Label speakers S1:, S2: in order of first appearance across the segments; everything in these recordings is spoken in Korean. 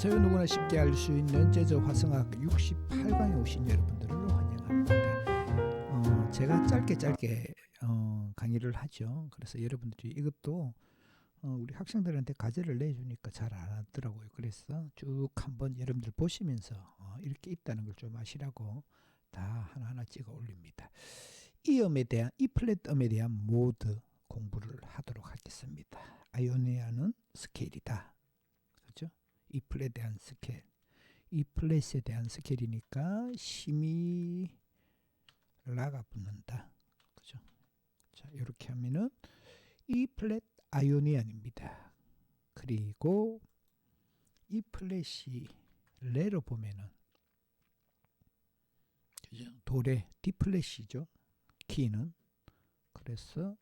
S1: 안녕하세요. 누구나 쉽게 알 수 있는 제저 화성학 68강에 오신 여러분들을 환영합니다. 어, 제가 짧게 짧게 어, 강의를 하죠. 그래서 여러분들이 이것도 어, 우리 학생들한테 과제를 내주니까 잘 안 하더라고요. 그래서 쭉 한번 여러분들 보시면서 어, 이렇게 있다는 걸 좀 아시라고 다 하나하나 찍어 올립니다. 이 음에 대한 이 플랫 음에 대한 모드 공부를 하도록 하겠습니다. 아이오니아는 스케일이다. 이 플랫에 대한 스케일. 이 플랫에 대한 스케일이니까 심이 라가 붙는다. 그죠? 자, 이렇게 하면은 이 플랫 아이오니안입니다. 그리고 이 플랫이 레로 보면은 그죠? 도레 D 플랫이죠. 키는 그래서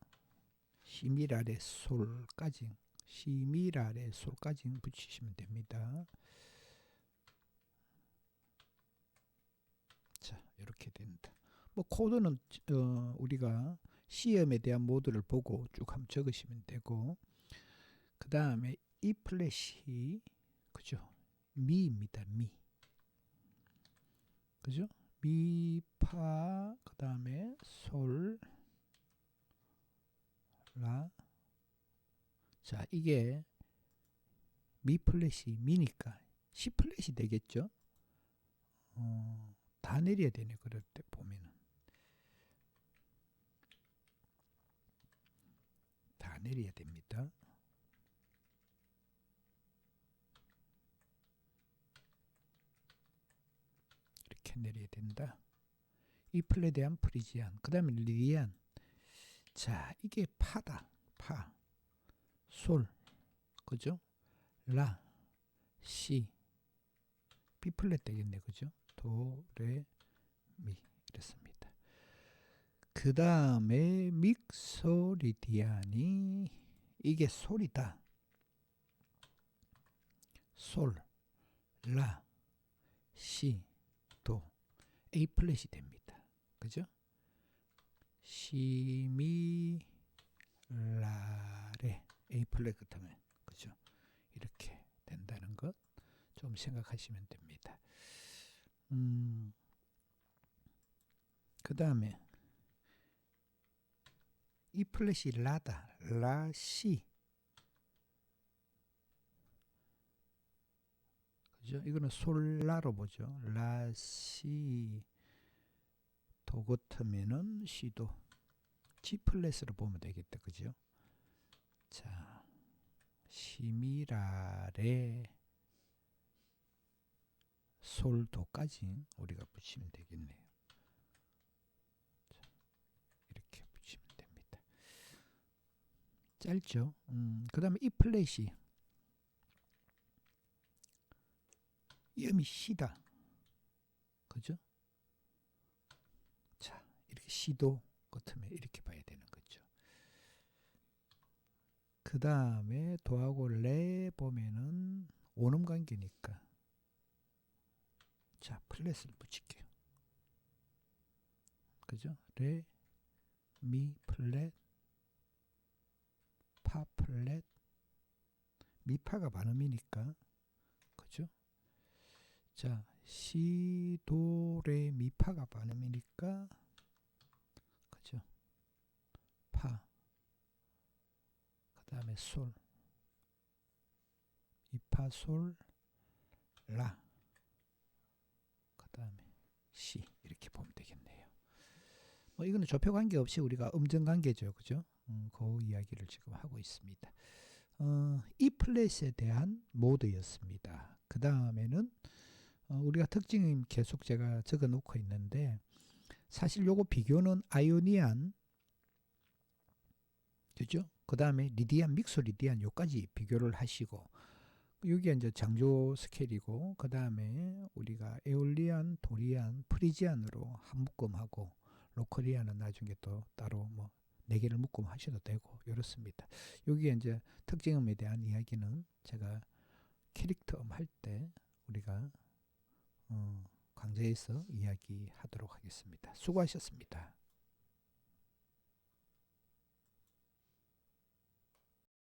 S1: 시미라레 솔까지 시미라레 솔까지 붙이시면 됩니다. 자 이렇게 된다. 뭐 코드는 어, 우리가 시험에 대한 모드를 보고 쭉 한번 적으시면 되고 그 다음에 이 플랫이 그죠 미입니다 미 그죠 미 파 그 다음에 솔 라. 자, 이게 미 플랫이 미니까 시 플랫이 되겠죠? 어, 다 내려야 되네. 그럴 때 보면은. 다 내려야 됩니다. 이렇게 내려야 된다. 이 플랫에 대한 프리지안. 그 다음에 리디안. 자, 이게 파다. 파. 솔. 그죠? 라. 시. B 플랫 되겠네. 그죠? 도, 레, 미. 이렇습니다. 그 다음에 믹소리디안이 이게 솔이다. 솔, 라, 시, 도. A 플랫이 됩니다. 그죠? 시 미 같으면 그죠? 이렇게 된다는 것 좀 생각하시면 됩니다. 음, 그 다음에 이 플랫이 라다 라시 그죠? 이거는 솔라로 보죠. 라시 도 같으면은 시도 G 플랫으로 보면 되겠다. 그죠? 자, 시미라레 솔도까지 우리가 붙이면 되겠네요. 자, 이렇게 붙이면 됩니다. 짧죠? 음, 그 다음에 이 플랫이 염이 시다. 그죠? 자, 이렇게 시도 같으면 이렇게 봐야 되는 거죠. 그 다음에 도하고 레 보면은 오름 관계니까 자 플랫을 붙일게요. 그죠? 레, 미 플랫, 파 플랫, 미파가 반음이니까 그죠? 자 시, 도, 레, 미파가 반음이니까 그죠? 파. 그 다음에 솔. 이파, 솔, 라. 그 다음에 시. 이렇게 보면 되겠네요. 뭐 이거는 조표 관계 없이 우리가 음정 관계죠. 그죠? 음, 그 이야기를 지금 하고 있습니다. 어, 이 플랫에 대한 모드였습니다. 그 다음에는 어, 우리가 특징은 계속 제가 적어 놓고 있는데 사실 요거 비교는 아이오니안 그죠? 그 다음에 리디안, 믹소 리디안 요까지 비교를 하시고 여기 이제 장조 스케일이고 그 다음에 우리가 에올리안, 도리안, 프리지안으로 한 묶음하고 로컬리안은 나중에 또 따로 뭐 네 개를 묶음 하셔도 되고 이렇습니다. 여기에 이제 특징음에 대한 이야기는 제가 캐릭터음 할 때 우리가 어, 강좌에서 이야기하도록 하겠습니다. 수고하셨습니다.